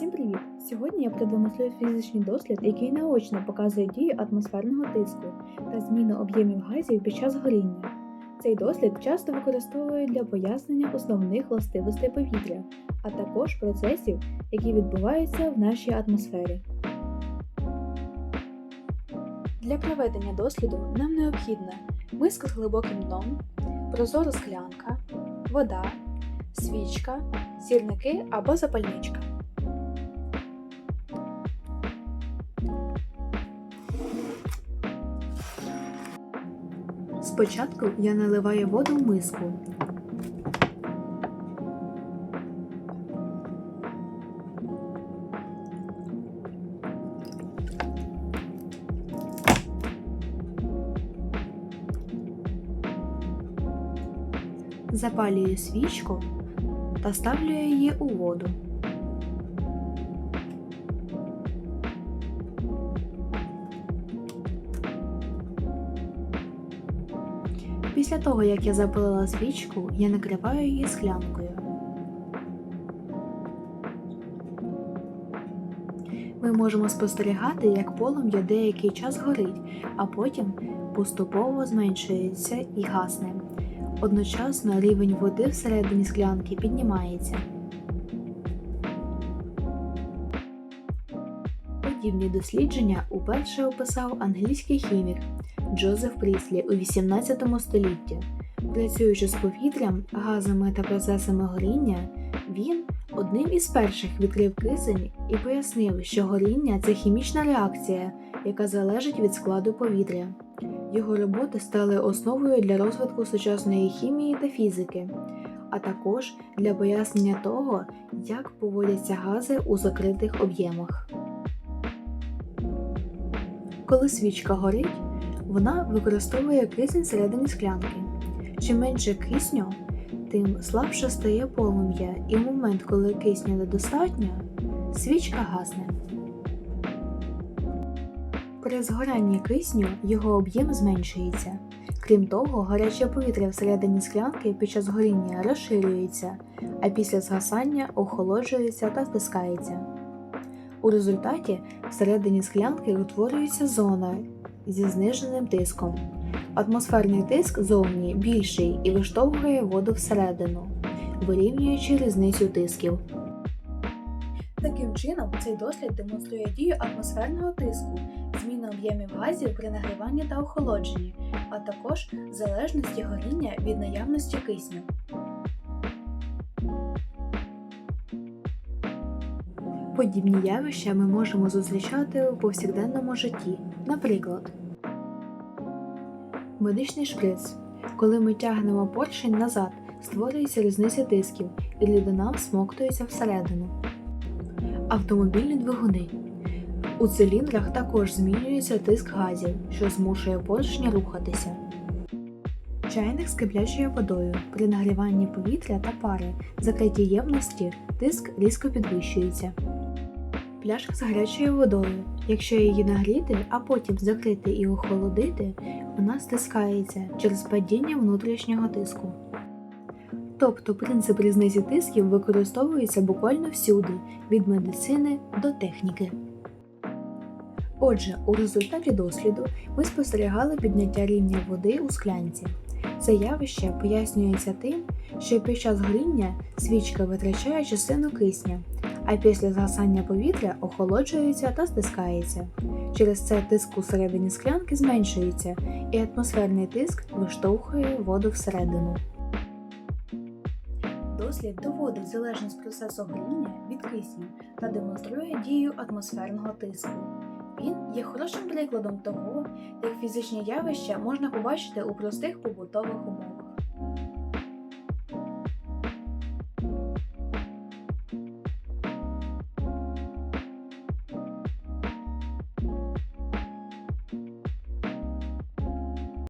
Всім привіт! Сьогодні я продемонструю фізичний дослід, який наочно показує дію атмосферного тиску та зміну об'ємів газів під час горіння. Цей дослід часто використовують для пояснення основних властивостей повітря, а також процесів, які відбуваються в нашій атмосфері. Для проведення досліду нам необхідна миска з глибоким дном, прозора склянка, вода, свічка, сірники або запальничка. Спочатку я наливаю воду в миску. Запалюю свічку та ставлю її у воду. Після того, як я запалила свічку, я накриваю її склянкою. Ми можемо спостерігати, як полум'я деякий час горить, а потім поступово зменшується і гасне. Одночасно рівень води всередині склянки піднімається. Подібні дослідження уперше описав англійський хімік Джозеф Пріслі у 18 столітті. Працюючи з повітрям, газами та процесами горіння, він одним із перших відкрив кисень і пояснив, що горіння це хімічна реакція, яка залежить від складу повітря. Його роботи стали основою для розвитку сучасної хімії та фізики, а також для пояснення того, як поводяться гази у закритих об'ємах. Коли свічка горить, вона використовує кисень всередині склянки. Чим менше кисню, тим слабше стає полум'я, і в момент, коли кисню недостатньо, свічка гасне. При згоранні кисню його об'єм зменшується. Крім того, гаряче повітря всередині склянки під час горіння розширюється, а після згасання охолоджується та стискається. У результаті всередині склянки утворюється зона зі зниженим тиском. Атмосферний тиск зовні більший і виштовхує воду всередину, вирівнюючи різницю тисків. Таким чином, цей дослід демонструє дію атмосферного тиску, зміну об'ємів газів при нагріванні та охолодженні, а також залежності горіння від наявності кисню. Подібні явища ми можемо зустрічати у повсякденному житті. Наприклад, медичний шприц. Коли ми тягнемо поршень назад, створюється різниця тисків, і рідина всмоктується всередину. Автомобільні двигуни. У циліндрах також змінюється тиск газів, що змушує поршня рухатися. Чайник з киплячою водою. При нагріванні повітря та пари закритій ємності тиск різко підвищується. Пляшка з гарячою водою. Якщо її нагріти, а потім закрити і охолодити, вона стискається через падіння внутрішнього тиску. Тобто принцип різниці тисків використовується буквально всюди, від медицини до техніки. Отже, у результаті досліду ми спостерігали підняття рівня води у склянці. Це явище пояснюється тим, що під час горіння свічка витрачає частину кисня, а після згасання повітря охолоджується та стискається. Через це тиск у середині склянки зменшується, і атмосферний тиск виштовхує воду всередину. Дослід доводить залежність процесу горіння від кисню та демонструє дію атмосферного тиску. Він є хорошим прикладом того, як фізичні явища можна побачити у простих побутових умовах.